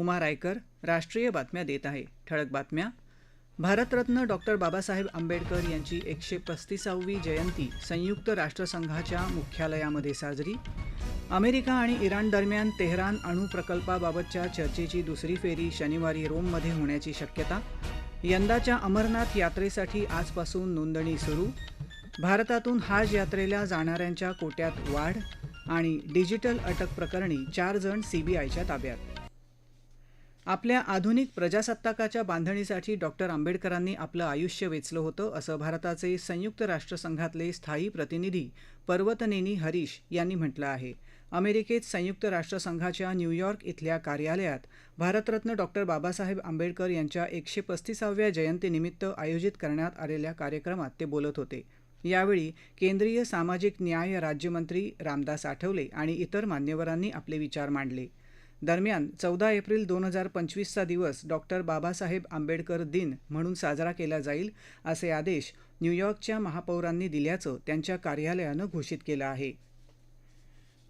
उमा रायकर राष्ट्रीय बातम्या देत आहे. ठळक बातम्या. भारतरत्न डॉक्टर बाबासाहेब आंबेडकर यांची एकशे पस्तीसावी जयंती संयुक्त राष्ट्रसंघाच्या मुख्यालयामध्ये साजरी. अमेरिका आणि इराण दरम्यान तेहरान अणु प्रकल्पाबाबतच्या चर्चेची दुसरी फेरी शनिवारी रोममध्ये होण्याची शक्यता. यंदाच्या अमरनाथ यात्रेसाठी आजपासून नोंदणी सुरू. भारतातून हाज यात्रेला जाणाऱ्यांच्या कोट्यात वाढ आणि डिजिटल अटक प्रकरणी चार जण सीबीआयच्या ताब्यात. आपल्या आधुनिक प्रजासत्ताकाच्या बांधणीसाठी डॉक्टर आंबेडकरांनी आपलं आयुष्य वेचलं होतं असं भारताचे संयुक्त राष्ट्रसंघातले स्थायी प्रतिनिधी पर्वतनेनी हरीश यांनी म्हटलं आहे. अमेरिकेत संयुक्त राष्ट्रसंघाच्या न्यूयॉर्क इथल्या कार्यालयात भारतरत्न डॉक्टर बाबासाहेब आंबेडकर यांच्या एकशे पस्तीसाव्या जयंतीनिमित्त आयोजित करण्यात आलेल्या कार्यक्रमात ते बोलत होते. यावेळी केंद्रीय सामाजिक न्याय राज्यमंत्री रामदास आठवले आणि इतर मान्यवरांनी आपले विचार मांडले. दरम्यान चौदा एप्रिल दोन हजार पंचवीसचा दिवस डॉक्टर बाबासाहेब आंबेडकर दिन म्हणून साजरा केला जाईल असे आदेश न्यूयॉर्कच्या महापौरांनी दिल्याचं त्यांच्या कार्यालयानं घोषित केलं आहे.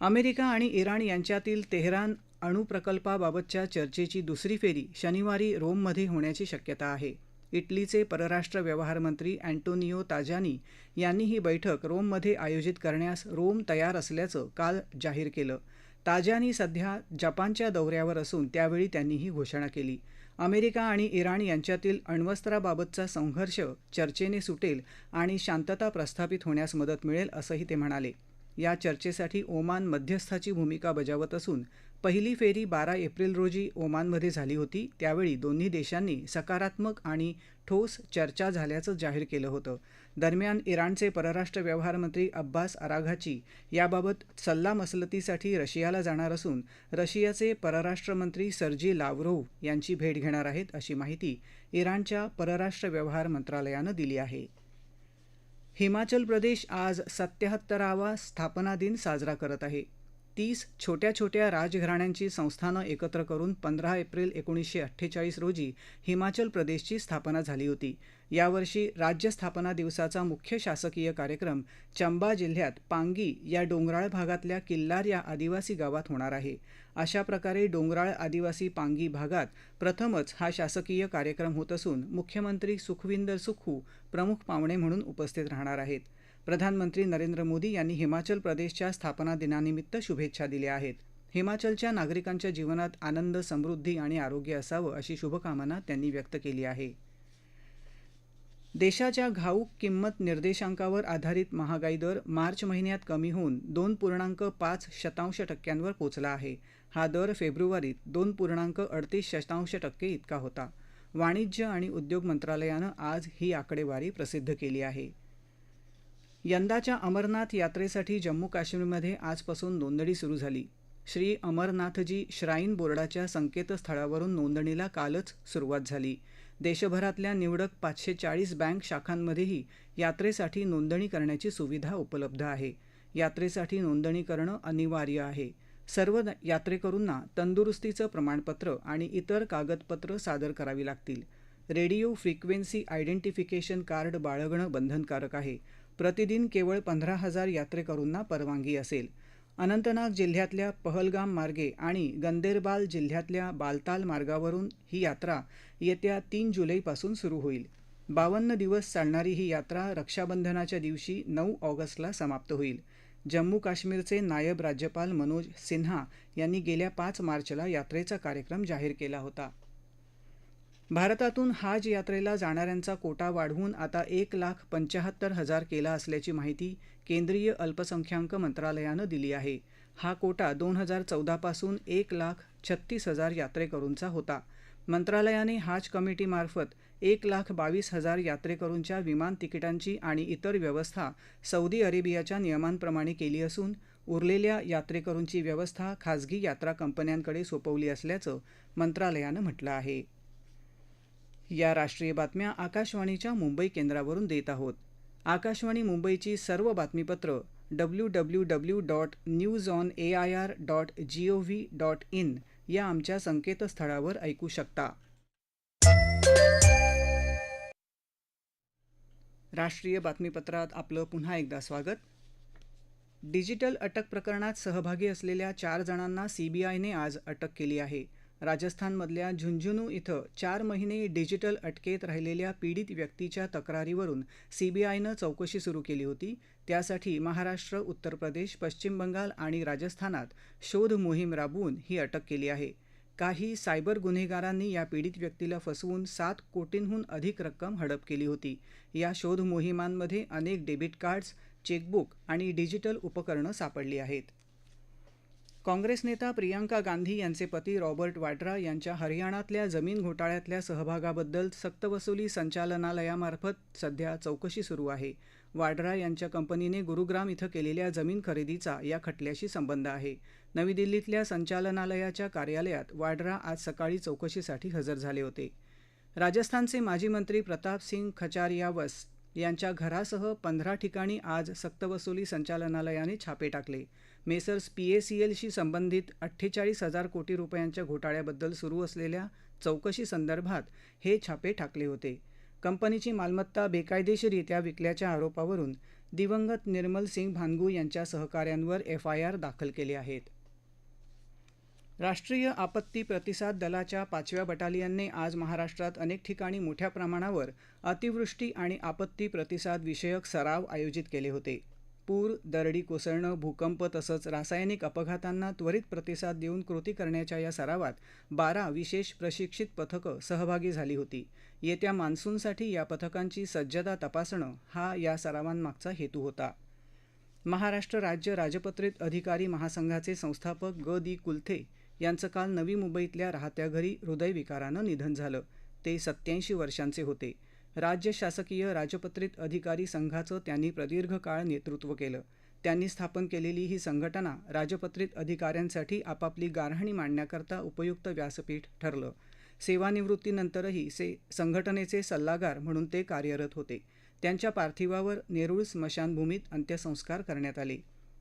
अमेरिका आणि इराण यांच्यातील तेहरान अणुप्रकल्पाबाबतच्या चर्चेची दुसरी फेरी शनिवारी रोममध्ये होण्याची शक्यता आहे. इटलीचे परराष्ट्र व्यवहार मंत्री अँटोनियो ताजानी यांनी ही बैठक रोममध्ये आयोजित करण्यास रोम तयार असल्याचं काल जाहीर केलं. ताजानी सध्या जपानच्या दौऱ्यावर असून त्यावेळी त्यांनी ही घोषणा केली. अमेरिका आणि इराण यांच्यातील अण्वस्त्राबाबतचा संघर्ष चर्चेने सुटेल आणि शांतता प्रस्थापित होण्यास मदत मिळेल असंही ते म्हणाले. या चर्चेसाठी ओमान मध्यस्थाची भूमिका बजावत असून पहिली फेरी बारा एप्रिल रोजी ओमानमध्ये झाली होती. त्यावेळी दोन्ही देशांनी सकारात्मक आणि ठोस चर्चा झाल्याचं जाहीर केलं होतं. दरम्यान इराणचे परराष्ट्र व्यवहार मंत्री अब्बास अराघाची याबाबत सल्लामसलतीसाठी रशियाला जाणार असून रशियाचे परराष्ट्र मंत्री सर्जी लाव्रोव्ह यांची भेट घेणार आहेत अशी माहिती इराणच्या परराष्ट्र व्यवहार मंत्रालयानं दिली आहे. हिमाचल प्रदेश आज सत्याहत्तरावा स्थापना दिन साजरा करत आहे. तीस छोट्या छोट्या राजघराण्यांची संस्थानं एकत्र करून पंधरा एप्रिल एकोणीसशे अठ्ठेचाळीस रोजी हिमाचल प्रदेशची स्थापना झाली होती. यावर्षी राज्य स्थापना दिवसाचा मुख्य शासकीय कार्यक्रम चंबा जिल्ह्यात पांगी या डोंगराळ भागातल्या किल्लार या आदिवासी गावात होणार आहे. अशा प्रकारे डोंगराळ आदिवासी पांगी भागात प्रथमच हा शासकीय कार्यक्रम होत असून मुख्यमंत्री सुखविंदर सुखू प्रमुख पाहुणे म्हणून उपस्थित राहणार आहेत. प्रधानमंत्री नरेंद्र मोदी यांनी हिमाचल प्रदेशच्या स्थापना दिनानिमित्त शुभेच्छा दिल्या आहेत. हिमाचलच्या नागरिकांच्या जीवनात आनंद समृद्धी आणि आरोग्य असावं अशी शुभकामना त्यांनी व्यक्त केली आहे. देशाच्या घाऊक किंमत निर्देशांकावर आधारित महागाई दर मार्च महिन्यात कमी होऊन दोन पूर्णांक पाच शतांश टक्क्यांवर पोचला आहे. हा दर फेब्रुवारीत दोन पूर्णांक अडतीस शतांश टक्के इतका होता. वाणिज्य आणि उद्योग मंत्रालयानं आज ही आकडेवारी प्रसिद्ध केली आहे. यंदाच्या अमरनाथ यात्रेसाठी जम्मू काश्मीरमध्ये आजपासून नोंदणी सुरू झाली. श्री अमरनाथजी श्राईन बोर्डाच्या संकेतस्थळावरून नोंदणीला कालच सुरुवात झाली. देशभरातल्या निवडक पाचशे चाळीस बँक शाखांमध्येही यात्रेसाठी नोंदणी करण्याची सुविधा उपलब्ध आहे. यात्रेसाठी नोंदणी करणं अनिवार्य आहे. सर्व यात्रेकरूंना तंदुरुस्तीचं प्रमाणपत्र आणि इतर कागदपत्र सादर करावी लागतील. रेडिओ फ्रिक्वेन्सी आयडेंटिफिकेशन कार्ड बाळगणं बंधनकारक आहे. प्रतिदिन केवळ पंधरा हजार यात्रेकरूंना परवानगी असेल. अनंतनाग जिल्ह्यातल्या पहलगाम मार्गे आणि गंदेरबाल जिल्ह्यातल्या बालताल मार्गावरून ही यात्रा येत्या तीन जुलैपासून सुरू होईल. बावन्न दिवस चालणारी ही यात्रा रक्षाबंधनाच्या दिवशी नऊ ऑगस्टला समाप्त होईल. जम्मू काश्मीरचे नायब राज्यपाल मनोज सिन्हा यांनी गेल्या पाच मार्चला यात्रेचा कार्यक्रम जाहीर केला होता. भारतातून हाज यात्रेला जाणाऱ्यांचा कोटा वाढवून आता एक लाख पंचाहत्तर हजार केला असल्याची माहिती केंद्रीय अल्पसंख्याक मंत्रालयानं दिली आहे. हा कोटा दोन हजार चौदापासून एक लाख छत्तीस हजार यात्रेकरूंचा होता. मंत्रालयाने हाज कमिटीमार्फत एक लाख बावीस हजार यात्रेकरूंच्या विमान तिकिटांची आणि इतर व्यवस्था सौदी अरेबियाच्या नियमांप्रमाणे केली असून उरलेल्या यात्रेकरूंची व्यवस्था खाजगी यात्रा कंपन्यांकडे सोपवली असल्याचं मंत्रालयानं म्हटलं आहे. या राष्ट्रीय बातम्या आकाशवाणीच्या मुंबई केंद्रावरून देत आहोत. आकाशवाणी मुंबईची सर्व बातमीपत्र W W W dot news on A I R dot G O V dot in या आमच्या संकेतस्थळावर ऐकू शकता. राष्ट्रीय बातमीपत्रात आपलं पुन्हा एकदा स्वागत. डिजिटल अटक प्रकरणात सहभागी असलेल्या चार जणांना सीबीआयने आज अटक केली आहे. राजस्थानमधल्या झुंझुनू इथं चार महिने डिजिटल अटकेत राहिलेल्या पीडित व्यक्तीच्या तक्रारीवरून सीबीआयनं चौकशी सुरू केली होती. त्यासाठी महाराष्ट्र उत्तर प्रदेश पश्चिम बंगाल आणि राजस्थानात शोध मोहीम राबवून ही अटक केली आहे. काही सायबर गुन्हेगारांनी या पीडित व्यक्तीला फसवून सात कोटींहून अधिक रक्कम हडप केली होती. या शोध मोहिमांमध्ये अनेक डेबिट कार्ड्स चेकबुक आणि डिजिटल उपकरणं सापडली आहेत. काँग्रेस नेता प्रियांका गांधी यांचे पती रॉबर्ट वाड्रा यांच्या हरियाणातल्या जमीन घोटाळ्यातल्या सहभागाबद्दल सक्तवसुली संचालनालयामार्फत सध्या चौकशी सुरू आहे. वाड्रा यांच्या कंपनीने गुरुग्राम इथं केलेल्या जमीन खरेदीचा या खटल्याशी संबंध आहे. नवी दिल्लीतल्या संचालनालयाच्या कार्यालयात वाड्रा आज सकाळी चौकशीसाठी हजर झाले होते. राजस्थानचे माजी मंत्री प्रताप सिंग खचारियावस यांच्या घरासह पंधरा ठिकाणी आज सक्तवसुली संचालनालयाने छापे टाकले. मेसर्स पीएसीएलशी संबंधित अठ्ठेचाळीस हजार कोटी रुपयांच्या घोटाळ्याबद्दल सुरू असलेल्या चौकशीसंदर्भात हे छापे टाकले होते. कंपनीची मालमत्ता बेकायदेशीररित्या विकल्याच्या आरोपावरून दिवंगत निर्मल सिंग भानगू यांच्या सहकाऱ्यांवर एफ आय आर दाखल केले आहेत. राष्ट्रीय आपत्ती प्रतिसाद दलाच्या पाचव्या बटालियनने आज महाराष्ट्रात अनेक ठिकाणी मोठ्या प्रमाणावर अतिवृष्टी आणि आपत्ती प्रतिसाद विषयक सराव आयोजित केले होते. पूर दरडी कोसळणं भूकंप तसंच रासायनिक अपघातांना त्वरित प्रतिसाद देऊन कृती करण्याच्या या सरावात बारा विशेष प्रशिक्षित पथकं सहभागी झाली होती. येत्या मान्सूनसाठी या पथकांची सज्जता तपासणं हा या सरावांमागचा हेतू होता. महाराष्ट्र राज्य राजपत्रित अधिकारी महासंघाचे संस्थापक ग. दी. कुलथे यांचं काल नवी मुंबईतल्या राहत्या घरी हृदयविकारानं निधन झालं. ते सत्याऐंशी वर्षांचे होते. राज्य शासकीय राजपत्रित अधिकारी संघाचं त्यांनी प्रदीर्घ काळ नेतृत्व केलं. त्यांनी स्थापन केलेली ही संघटना राजपत्रित अधिकाऱ्यांसाठी आपापली गारहाणी मांडण्याकरता उपयुक्त व्यासपीठ ठरलं. सेवानिवृत्तीनंतरही से संघटनेचे सल्लागार म्हणून ते कार्यरत होते. त्यांच्या पार्थिवावर नेरूळ स्मशानभूमीत अंत्यसंस्कार करण्यात आले.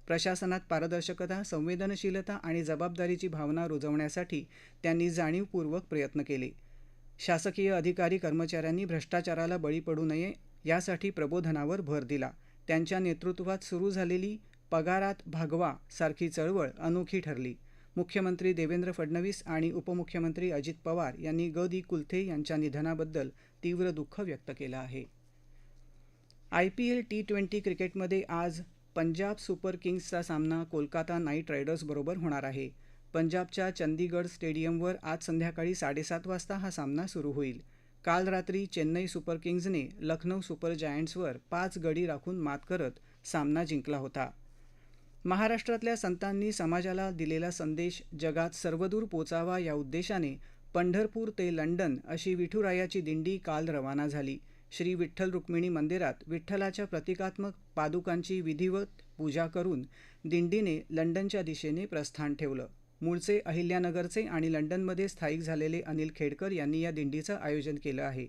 प्रशासनात पारदर्शकता संवेदनशीलता आणि जबाबदारीची भावना रुजवण्यासाठी त्यांनी जाणीवपूर्वक प्रयत्न केले. शासकीय अधिकारी कर्मचाऱ्यांनी भ्रष्टाचाराला बळी पडू नये यासाठी प्रबोधनावर भर दिला. त्यांच्या नेतृत्वात सुरू झालेली पगारात भागवा सारखी चळवळ अनोखी ठरली. मुख्यमंत्री देवेंद्र फडणवीस आणि उपमुख्यमंत्री अजित पवार यांनी ग दी कुलथे यांच्या निधनाबद्दल तीव्र दुःख व्यक्त केलं आहे. I P L T twenty क्रिकेटमध्ये आज पंजाब सुपर किंग्सचा सामना कोलकाता नाईट रायडर्सबरोबर होणार आहे. पंजाबच्या चंदीगड स्टेडियमवर आज संध्याकाळी साडेसात वाजता हा सामना सुरू होईल. काल रात्री चेन्नई सुपर किंग्जने लखनौ सुपर जायंट्सवर पाच गडी राखून मात करत सामना जिंकला होता. महाराष्ट्रातल्या संतांनी समाजाला दिलेला संदेश जगात सर्वदूर पोचावा या उद्देशाने पंढरपूर ते लंडन अशी विठुरायाची दिंडी काल रवाना झाली. श्री विठ्ठल रुक्मिणी मंदिरात विठ्ठलाच्या प्रतिकात्मक पादुकांची विधिवत पूजा करून दिंडीने लंडनच्या दिशेने प्रस्थान ठेवलं. मूळचे अहिल्यानगरचे आणि लंडनमध्ये स्थायिक झालेले अनिल खेडकर यांनी या दिंडीचं आयोजन केलं आहे.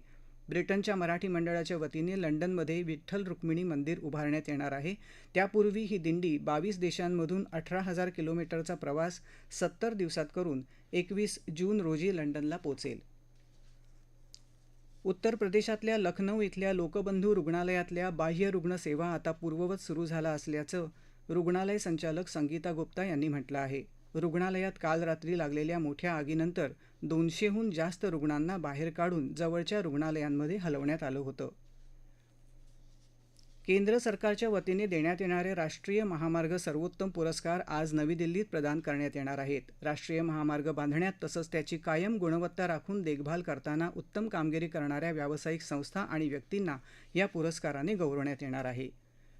ब्रिटनच्या मराठी मंडळाच्या वतीने लंडनमध्ये विठ्ठल रुक्मिणी मंदिर उभारण्यात येणार आहे. त्यापूर्वी ही दिंडी बावीस देशांमधून अठरा हजार किलोमीटरचा प्रवास सत्तर दिवसात करून एकवीस जून रोजी लंडनला पोचेल उत्तर प्रदेशातल्या लखनौ इथल्या लोकबंधू रुग्णालयातल्या बाह्य रुग्ण सेवा आता पूर्ववत सुरू झाला असल्याचं रुग्णालय संचालक संगीता गुप्ता यांनी म्हटलं आहे. रुग्णालयात काल रात्री लागलेल्या मोठ्या आगीनंतर दोनशेहून जास्त रुग्णांना बाहेर काढून जवळच्या रुग्णालयांमध्ये हलवण्यात आलं होतं. केंद्र सरकारच्या वतीने देण्यात येणारे राष्ट्रीय महामार्ग सर्वोत्तम पुरस्कार आज नवी दिल्लीत प्रदान करण्यात येणार आहेत. राष्ट्रीय महामार्ग बांधण्यात तसंच त्याची कायम गुणवत्ता राखून देखभाल करताना उत्तम कामगिरी करणाऱ्या व्यावसायिक संस्था आणि व्यक्तींना या पुरस्काराने गौरवण्यात येणार आहे.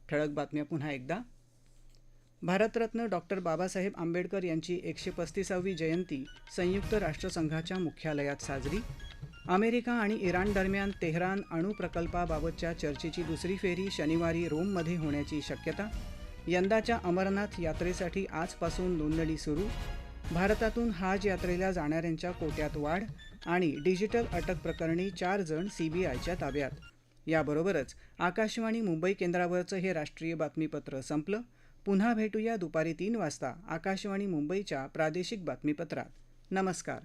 ठळक बातम्या पुन्हा एकदा. भारतरत्न डॉक्टर बाबासाहेब आंबेडकर यांची एकशे पस्तीसावी जयंती संयुक्त राष्ट्रसंघाच्या मुख्यालयात साजरी. अमेरिका आणि इराण दरम्यान तेहरान अणू प्रकल्पाबाबतच्या चर्चेची दुसरी फेरी शनिवारी रोममध्ये होण्याची शक्यता. यंदाच्या अमरनाथ यात्रेसाठी आजपासून नोंदणी सुरू. भारतातून हाज यात्रेला जाणाऱ्यांच्या कोट्यात वाढ आणि डिजिटल अटक प्रकरणी चार जण सीबीआयच्या ताब्यात. याबरोबरच आकाशवाणी मुंबई केंद्रावरचं हे राष्ट्रीय बातमीपत्र संपलं. पुन्हा भेटूया दुपारी तीन वाजता आकाशवाणी मुंबईच्या प्रादेशिक बातमीपत्रात. नमस्कार.